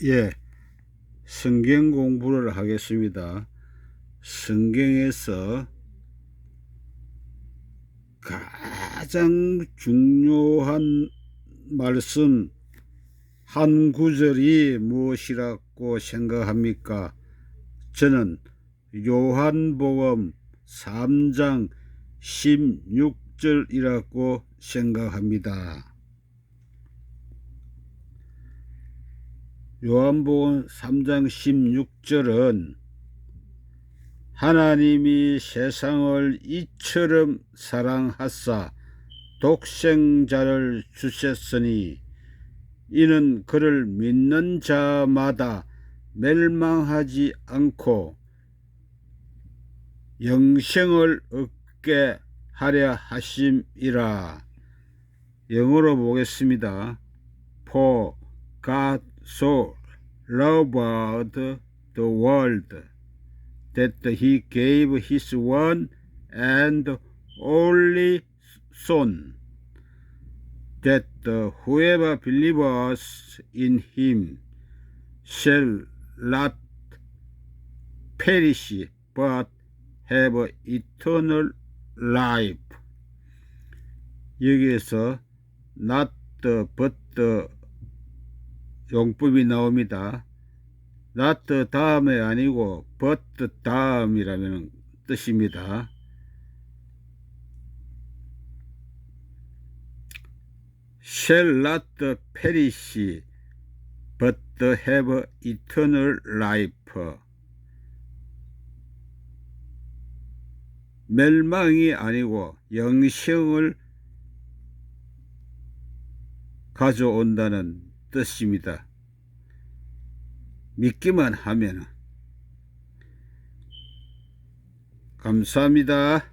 예, 성경 공부를 하겠습니다. 성경에서 가장 중요한 말씀 한 구절이 무엇이라고 생각합니까? 저는 요한복음 3장 16절이라고 생각합니다. 요한복음 3장 16절은 하나님이 세상을 이처럼 사랑하사 독생자를 주셨으니 이는 그를 믿는 자마다 멸망하지 않고 영생을 얻게 하려 하심이라. 영어로 보겠습니다. For God so loved the world that he gave his one and only Son, that whoever believes in him shall not perish but have eternal life. 여기에서 not but 용법이 나옵니다. not 다음에 아니고 but 다음이라는 뜻입니다. shall not perish but have eternal life. 멸망이 아니고 영생을 가져온다는 뜻입니다. 믿기만 하면 감사합니다.